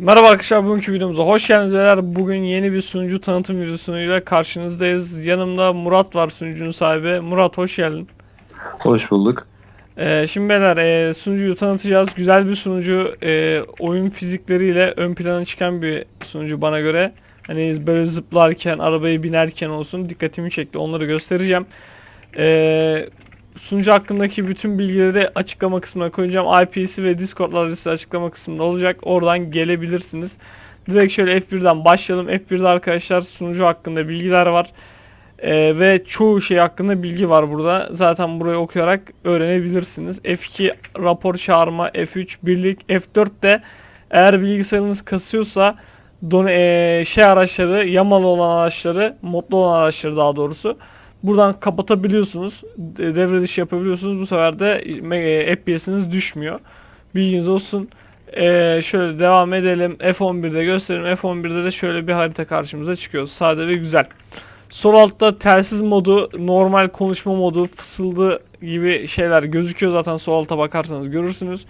Merhaba arkadaşlar bugünkü videomuza hoş geldiniz beyler. Bugün yeni bir sunucu tanıtım videosuyla karşınızdayız. Yanımda Murat var sunucunun sahibi. Murat hoş geldin. Hoş bulduk. Ee, şimdi beyler e, sunucuyu tanıtacağız. Güzel bir sunucu. e, oyun fizikleriyle ön plana çıkan bir sunucu bana göre. Hani böyle zıplarken, arabayı binerken olsun dikkatimi çekti. Onları göstereceğim. Ee, sunucu hakkındaki bütün bilgileri de açıklama kısmına koyacağım. IP'si ve Discord adresi açıklama kısmında olacak. Oradan gelebilirsiniz. Direkt şöyle F1'den başlayalım. F1'de arkadaşlar sunucu hakkında bilgiler var. Ee, ve çoğu şey hakkında bilgi var burada. Zaten burayı okuyarak öğrenebilirsiniz. F2 rapor çağırma, F3 birlik, F4'te eğer bilgisayarınız kasıyorsa don ee, şey araçları, yamalı olan araçları, modlu olan araçları daha doğrusu buradan kapatabiliyorsunuz. de- Devre dışı yapabiliyorsunuz. Bu sefer de e, FPS'iniz düşmüyor. Bilginiz olsun. Ee, şöyle devam edelim. F11'de gösterelim. F11'de de şöyle bir harita karşımıza çıkıyor. Sade ve güzel. Sol altta telsiz modu, normal konuşma modu, fısıldı gibi şeyler gözüküyor zaten sol alta bakarsanız görürsünüz.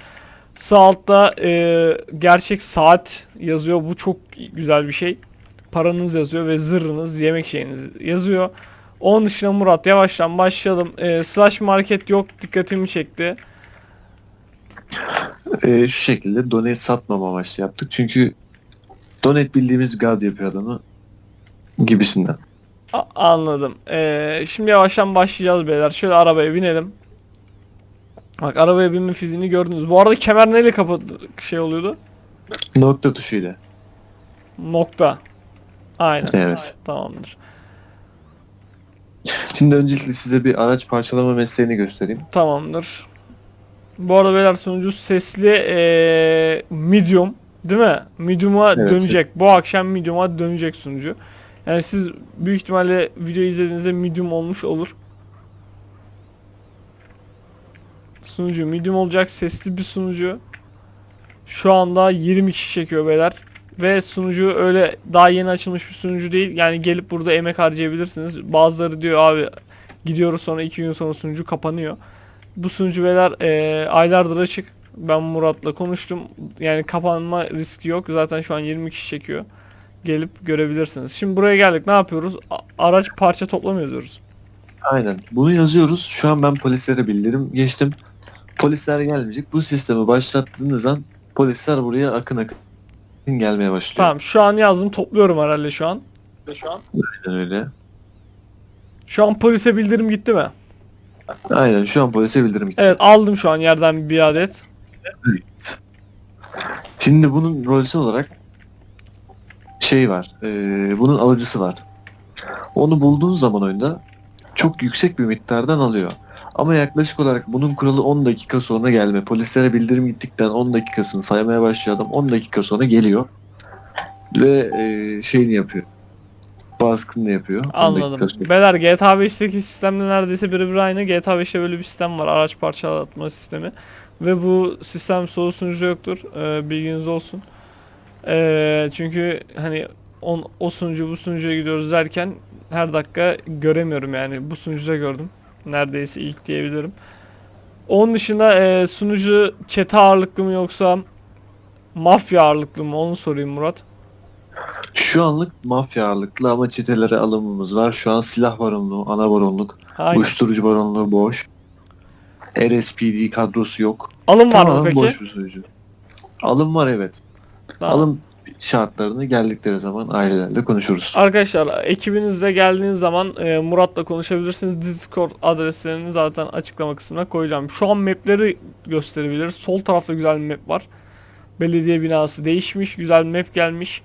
Sağ altta e, gerçek saat yazıyor. Bu çok güzel bir şey. Paranız yazıyor ve zırhınız, yemek şeyiniz yazıyor. Onun dışında Murat yavaştan başlayalım. E, slash market yok dikkatimi çekti. Ee, şu şekilde donate satmama amaçlı yaptık. Çünkü donate bildiğimiz God yapıyor adamı gibisinden. A- anladım. E, şimdi yavaştan başlayacağız beyler. Şöyle arabaya binelim. Bak arabaya binme fiziğini gördünüz. Bu arada kemer neyle kapat şey oluyordu? Nokta tuşuyla. Nokta. Aynen. Evet. Tamamdır. Şimdi öncelikle size bir araç parçalama mesleğini göstereyim. Tamamdır. Bu arada beyler sonucu sesli eee, medium değil mi? Medium'a Evet, dönecek. Bu akşam medium'a dönecek sunucu. Yani siz büyük ihtimalle video izlediğinizde medium olmuş olur. Sunucu medium olacak. Sesli bir sunucu. Şu anda 20 kişi çekiyor beyler. Ve sunucu öyle daha yeni açılmış bir sunucu değil. Yani gelip burada emek harcayabilirsiniz. Bazıları diyor abi gidiyoruz sonra 2 gün sonra sunucu kapanıyor. Bu sunucu beyler eee, aylardır açık. Ben Murat'la konuştum. Yani kapanma riski yok. Zaten şu an 20 kişi çekiyor. Gelip görebilirsiniz. Şimdi buraya geldik. Ne yapıyoruz? A- araç parça toplam yazıyoruz. Aynen. Bunu yazıyoruz. Şu an ben polislere bildirim geçtim. Polisler gelmeyecek. Bu sistemi başlattığınız an polisler buraya akın akın gelmeye başlıyor. Tamam şu an yazdım. Topluyorum herhalde şu an. Aynen öyle. Şu an polise bildirim gitti mi? Aynen şu an polise bildirim gitti. Evet aldım şu an yerden bir adet. Şimdi bunun rolsü olarak şey var. eee, bunun alıcısı var. Onu bulduğun zaman oyunda çok yüksek bir miktardan alıyor. Ama yaklaşık olarak bunun kuralı 10 dakika sonra gelme. Polislere bildirim gittikten 10 dakikasını saymaya başlıyor adam. 10 dakika sonra geliyor. Ve eee, şeyini yapıyor. Baskını yapıyor. 10 dakika Anladım. Beyler GTA 5'teki sistemle neredeyse birebir aynı. GTA 5'te böyle bir sistem var. Araç parçalatma sistemi. Ve bu sistem solo sunucuda yoktur. Ee, bilginiz olsun. Ee, çünkü hani on, o sunucu bu sunucuya gidiyoruz derken her dakika göremiyorum yani. Bu sunucuda gördüm. Neredeyse ilk diyebilirim. Onun dışında e, sunucu çete ağırlıklı mı yoksa mafya ağırlıklı mı onu sorayım Murat. Şu anlık mafya ağırlıklı ama çetelere alımımız var. Şu an silah baronluğu, ana baronluk, Aynen. uyuşturucu baronluğu boş. RSPD kadrosu yok. Alım var mı Tamamen peki? boş bir sunucu. Alım var evet. Tamam. Alım şartlarını geldikleri zaman ailelerle konuşuruz. Arkadaşlar ekibinizle geldiğiniz zaman e, Murat'la konuşabilirsiniz. Discord adreslerini zaten açıklama kısmına koyacağım. Şu an mapleri gösterebiliriz. Sol tarafta güzel bir map var. Belediye binası değişmiş. Güzel bir map gelmiş.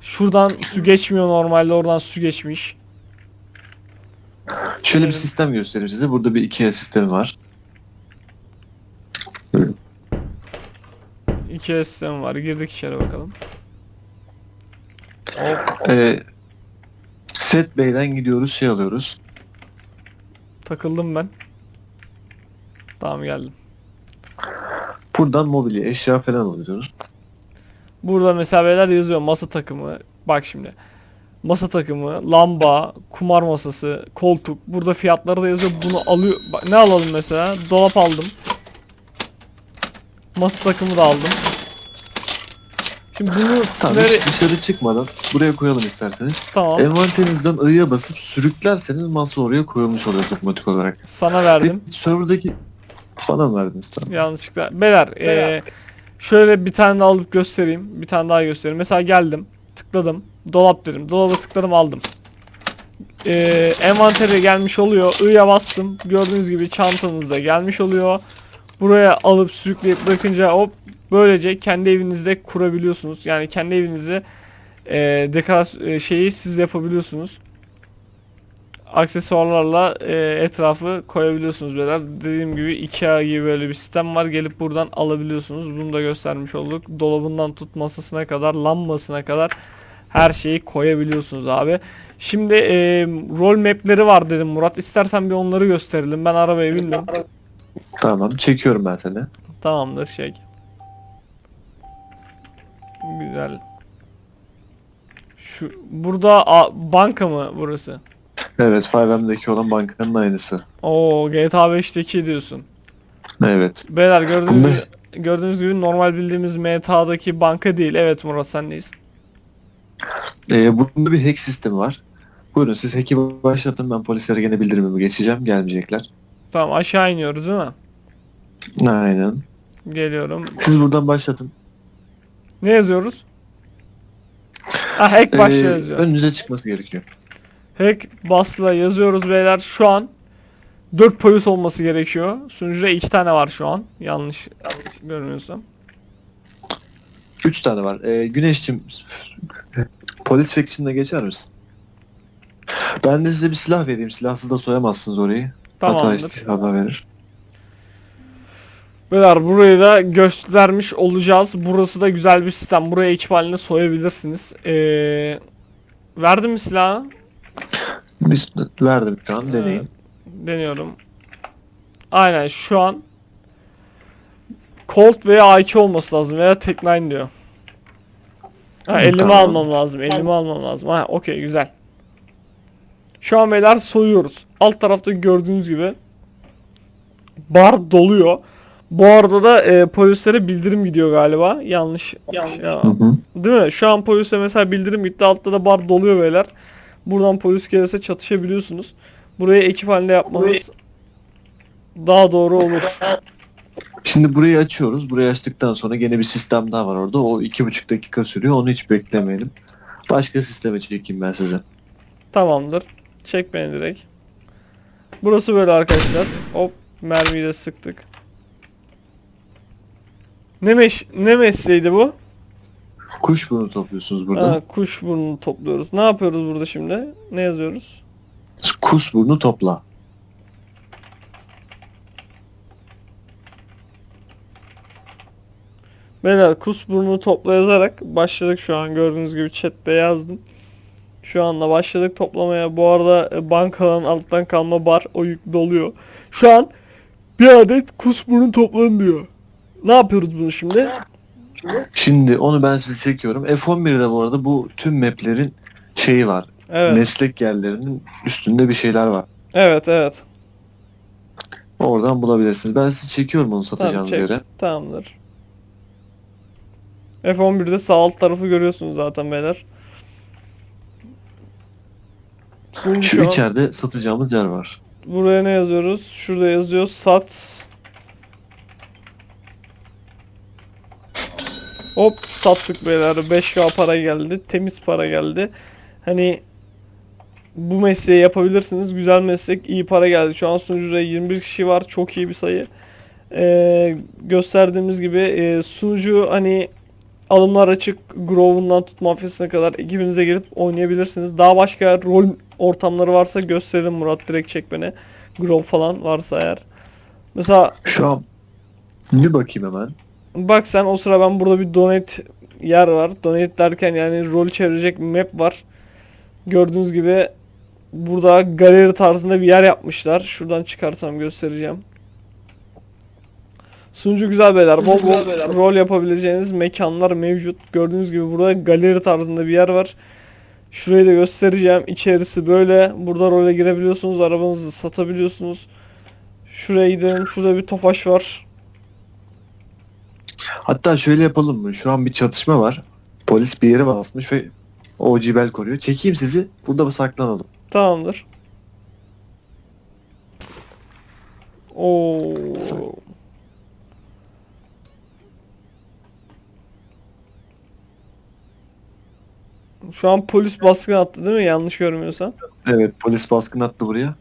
Şuradan su geçmiyor normalde. Oradan su geçmiş. Şöyle bir sistem göstereyim size. Burada bir IKEA sistemi var. İki sistem var. Girdik içeri bakalım. Ee, Set Bey'den gidiyoruz şey alıyoruz. takıldım ben. Tamam geldim. Buradan mobilya, eşya falan alıyoruz. Burada mesela beyler yazıyor masa takımı. Bak şimdi. Masa takımı, lamba, kumar masası, koltuk. Burada fiyatları da yazıyor. Bunu alıyor. Bak, ne alalım mesela? Dolap aldım. Masa takımı da aldım. Şimdi bunu Tamam hiç dışarı çıkmadan buraya koyalım isterseniz. Tamam. Envanterinizden I'ya basıp sürüklerseniz masa oraya koyulmuş oluyor otomatik olarak. Sana verdim. Ve serverdaki bana mı verdiniz tamam. Yanlışlıkla. Beyler, eee, şöyle bir tane daha alıp göstereyim. Bir tane daha göstereyim. Mesela geldim. Tıkladım. Dolap dedim. Dolaba tıkladım aldım. Eee envantere gelmiş oluyor. I'ya bastım. Gördüğünüz gibi çantanızda gelmiş oluyor. Buraya alıp sürükleyip bırakınca hop böylece kendi evinizde kurabiliyorsunuz. Yani kendi evinizi eee dekorasyon eee, şeyi siz yapabiliyorsunuz. Aksesuarlarla eee, etrafı koyabiliyorsunuz beyler. Dediğim gibi Ikea gibi böyle bir sistem var. Gelip buradan alabiliyorsunuz. Bunu da göstermiş olduk. Dolabından tut masasına kadar, lambasına kadar her şeyi koyabiliyorsunuz abi. Şimdi eee rol mapleri var dedim Murat. İstersen bir onları gösterelim. Ben arabaya bindim. Tamam çekiyorum ben seni. Tamamdır şey. Güzel. Şu burada a, banka mı burası? Evet 5M'deki olan bankanın aynısı. Oo GTA 5'teki diyorsun. Evet. Beyler gördüğünüz Bunda- gördüğünüz gibi normal bildiğimiz MTA'daki banka değil. Evet Murat sendeyiz. Ee, bunda bir hack sistemi var. Buyurun siz hack'i başlatın ben polislere gene bildirimimi geçeceğim gelmeyecekler. Tamam aşağı iniyoruz değil mi? Aynen. Geliyorum. Siz buradan başlatın. Ne yazıyoruz? Ha hack Ee, başlıyor yazıyor. önünüze çıkması gerekiyor. Hack basla yazıyoruz beyler. Şu an 4 polis olması gerekiyor. Sunucuda 2 tane var şu an. Yanlış görmüyorsam. 3 tane var. Ee, Güneş'cim polis faction'ına geçer misin? Ben de size bir silah vereyim. Silahsız da soyamazsınız orayı. Hata Tamamdır. istihada verir. Beyler burayı da göstermiş olacağız. Burası da güzel bir sistem. Buraya ekip halinde soyabilirsiniz. Ee, verdim mi silahı? Biz verdim şu an deneyin. Evet, deniyorum. Aynen şu an Colt veya AK olması lazım veya Tek 9 diyor. Ha, Hı, elime tamam. almam lazım. Elime almam lazım. Ha okey güzel. Şu an beyler soyuyoruz. Alt tarafta gördüğünüz gibi bar doluyor. Bu arada da e, polislere bildirim gidiyor galiba. Yanlış. yanlış ya. Hı hı. Değil mi? Şu an polise mesela bildirim gitti. Altta da bar doluyor beyler. Buradan polis gelirse çatışabiliyorsunuz. Burayı ekip halinde yapmanız daha doğru olur. Şimdi burayı açıyoruz. Burayı açtıktan sonra gene bir sistem daha var orada. O iki buçuk dakika sürüyor. Onu hiç beklemeyelim. Başka sisteme çekeyim ben size. Tamamdır. Çek beni direkt. Burası böyle arkadaşlar. Hop mermiyi de sıktık. Ne meş ne mesleğiydi bu? Kuş bunu topluyorsunuz burada. Ha, kuş burnunu topluyoruz. Ne yapıyoruz burada şimdi? Ne yazıyoruz? Kuş burnu topla. Beyler kus burnunu topla yazarak başladık şu an gördüğünüz gibi chatte yazdım. Şu anda başladık toplamaya. Bu arada e, bankaların alttan kalma bar o yük doluyor. Şu an bir adet kus burnu toplanın diyor. Ne yapıyoruz bunu şimdi? Şimdi onu ben size çekiyorum. F11'de bu arada bu tüm maplerin şeyi var. Evet. Meslek yerlerinin üstünde bir şeyler var. Evet evet. Oradan bulabilirsiniz. Ben size çekiyorum onu satacağınız çek. yere. Tamamdır. F11'de sağ alt tarafı görüyorsunuz zaten beyler. Sunucu Şu şu an- içeride satacağımız yer var. Buraya ne yazıyoruz? Şurada yazıyor sat. Hop sattık beyler. 5K para geldi. Temiz para geldi. Hani bu mesleği yapabilirsiniz. Güzel meslek. iyi para geldi. Şu an sunucuda 21 kişi var. Çok iyi bir sayı. Ee, gösterdiğimiz gibi e, sunucu hani alımlar açık. Grove'undan tut mafyasına kadar ekibinize gelip oynayabilirsiniz. Daha başka rol ortamları varsa gösterin Murat direkt çek beni. Grove falan varsa eğer. Mesela Şu an bir bakayım hemen. Bak sen o sıra ben burada bir donate yer var. Donate derken yani rol çevirecek map var. Gördüğünüz gibi burada galeri tarzında bir yer yapmışlar. Şuradan çıkarsam göstereceğim. Sunucu güzel beyler. Bol bol rol yapabileceğiniz mekanlar mevcut. Gördüğünüz gibi burada galeri tarzında bir yer var. Şurayı da göstereceğim. İçerisi böyle. Burada role girebiliyorsunuz. Arabanızı satabiliyorsunuz. Şuraya gidelim. Şurada bir tofaş var. Hatta şöyle yapalım mı? Şu an bir çatışma var. Polis bir yere basmış ve o cibel koruyor. Çekeyim sizi. Burada mı saklanalım? Tamamdır. Oo. Şu an polis baskın attı değil mi? Yanlış görmüyorsam. Evet polis baskın attı buraya.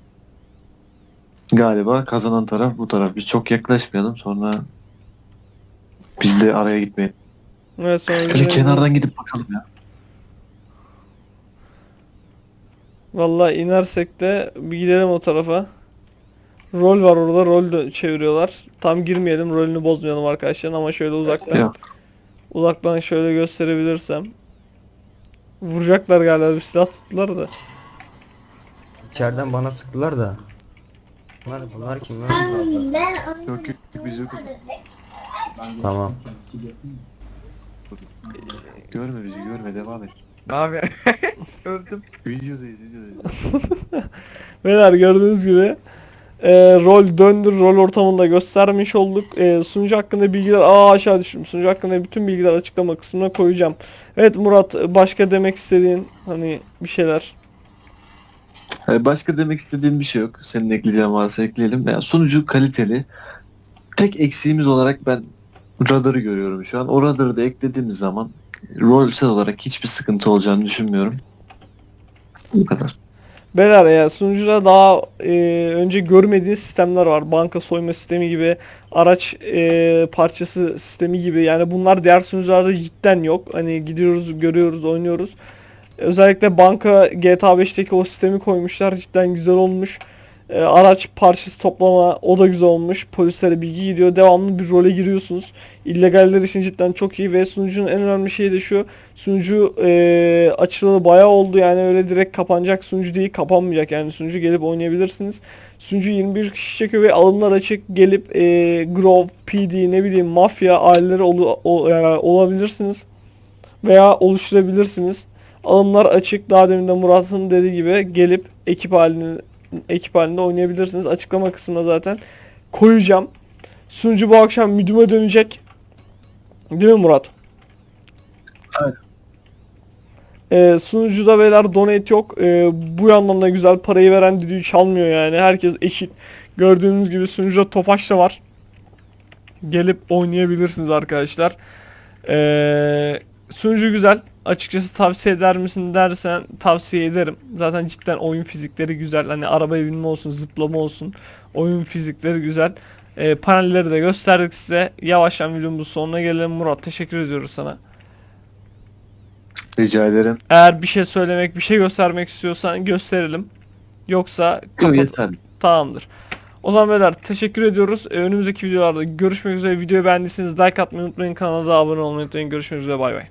Galiba kazanan taraf bu taraf. Biz çok yaklaşmayalım sonra biz de araya gitmeyelim. Evet sonra Şöyle kenardan gidip bakalım ya. Vallahi inersek de bir gidelim o tarafa. Rol var orada. Rol çeviriyorlar. Tam girmeyelim. Rolünü bozmayalım arkadaşlar ama şöyle uzaktan. Ya. Uzaktan şöyle gösterebilirsem. Vuracaklar galiba bir silah tuttular da. İçeriden bana sıktılar da. Bunlar, bunlar kim lan? Ben Yok yok biz yok. Tamam. Görme bizi görme devam et. Abi öldüm. Videodayız videodayız. Beyler gördüğünüz gibi e, rol döndür rol ortamında göstermiş olduk. E, sunucu hakkında bilgiler aa aşağı düştüm. Sunucu hakkında bütün bilgiler açıklama kısmına koyacağım. Evet Murat başka demek istediğin hani bir şeyler. Ee, Başka demek istediğim bir şey yok. Senin ekleyeceğin varsa ekleyelim. Yani sunucu kaliteli. Tek eksiğimiz olarak ben radarı görüyorum şu an. O radarı da eklediğimiz zaman rolsel olarak hiçbir sıkıntı olacağını düşünmüyorum. Bu kadar. Beyler ya sunucuda daha e, önce görmediğiniz sistemler var. Banka soyma sistemi gibi, araç e, parçası sistemi gibi. Yani bunlar diğer sunucularda cidden yok. Hani gidiyoruz, görüyoruz, oynuyoruz. Özellikle banka GTA 5'teki o sistemi koymuşlar. Cidden güzel olmuş. E, araç parçası toplama o da güzel olmuş. Polislere bilgi gidiyor. Devamlı bir role giriyorsunuz. İllegaller için cidden çok iyi ve sunucunun en önemli şeyi de şu. Sunucu e, açılalı bayağı oldu yani öyle direkt kapanacak sunucu değil kapanmayacak yani sunucu gelip oynayabilirsiniz. Sunucu 21 kişi çekiyor ve alımlar açık gelip e, Grove, PD ne bileyim mafya aileleri olu- o- e, olabilirsiniz veya oluşturabilirsiniz. Alımlar açık daha demin de Murat'ın dediği gibi gelip ekip halinde ekip halinde oynayabilirsiniz. Açıklama kısmına zaten koyacağım. Sunucu bu akşam müdüme dönecek. Değil mi Murat? Ee, sunucuda beyler donate yok. Ee, bu yandan da güzel parayı veren düdüğü çalmıyor yani. Herkes eşit. Gördüğünüz gibi sunucuda Tofaş da var. Gelip oynayabilirsiniz arkadaşlar. Ee, sunucu güzel. Açıkçası tavsiye eder misin dersen tavsiye ederim. Zaten cidden oyun fizikleri güzel. Hani arabaya binme olsun, zıplama olsun. Oyun fizikleri güzel. Ee, panelleri de gösterdik size. Yavaştan videomuzun sonuna gelelim. Murat teşekkür ediyoruz sana. Rica ederim. Eğer bir şey söylemek, bir şey göstermek istiyorsan gösterelim. Yoksa Yok kapat- yeterli. Tamamdır. O zaman beyler teşekkür ediyoruz. Ee, önümüzdeki videolarda görüşmek üzere. Videoyu beğendiyseniz like atmayı unutmayın. Kanala da abone olmayı unutmayın. Görüşmek üzere. Bay bay.